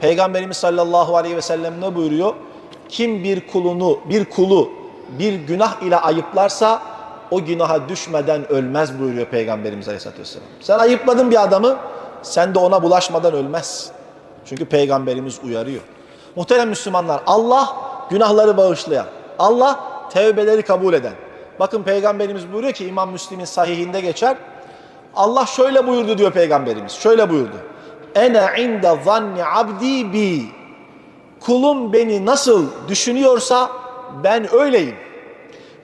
Peygamberimiz sallallahu aleyhi ve sellem ne buyuruyor? Kim bir kulunu, bir kulu bir günah ile ayıplarsa o günaha düşmeden ölmez buyuruyor Peygamberimiz aleyhissalatü vesselam. Sen ayıpladın bir adamı, sen de ona bulaşmadan ölmez. Çünkü Peygamberimiz uyarıyor. Muhterem Müslümanlar, Allah günahları bağışlayan, Allah tevbeleri kabul eden. Bakın Peygamberimiz buyuruyor ki İmam Müslim'in sahihinde geçer. Allah şöyle buyurdu diyor Peygamberimiz. Şöyle buyurdu. Ene inde zanni abdi bi. Kulum beni nasıl düşünüyorsa ben öyleyim.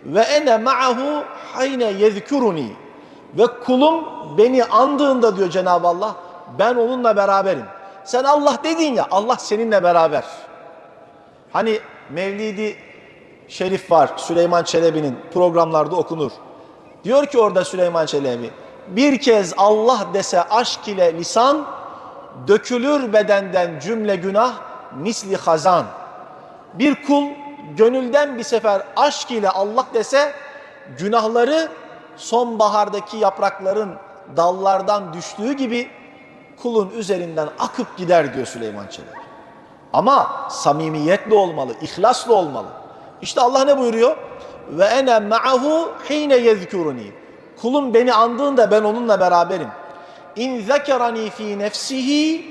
Ve ene ma'ahu hayne yezkuruni. Ve kulum beni andığında diyor Cenab-ı Allah ben onunla beraberim. Sen Allah dedin ya Allah seninle beraber. Hani Mevlidi Şerif var Süleyman Çelebi'nin programlarda okunur. Diyor ki orada Süleyman Çelebi bir kez Allah dese aşk ile lisan dökülür bedenden cümle günah misli hazan. Bir kul gönülden bir sefer aşk ile Allah dese günahları sonbahardaki yaprakların dallardan düştüğü gibi kulun üzerinden akıp gider diyor Süleyman Çelebi. Ama samimiyetle olmalı, ihlaslı olmalı. İşte Allah ne buyuruyor? Ve ene ma'ahu hine yezkuruni. Kulum beni andığında ben onunla beraberim. İn zekerani fi nefsihi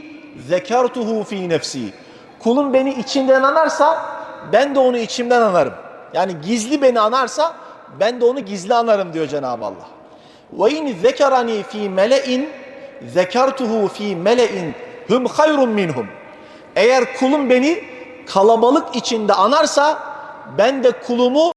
zekertuhu fi nefsi. Kulum beni içinden anarsa ben de onu içimden anarım. Yani gizli beni anarsa ben de onu gizli anarım diyor Cenab-ı Allah. Ve in zekerani fi mele'in zekertuhu fi mele'in hum hayrun minhum. Eğer kulum beni kalabalık içinde anarsa ben de kulumu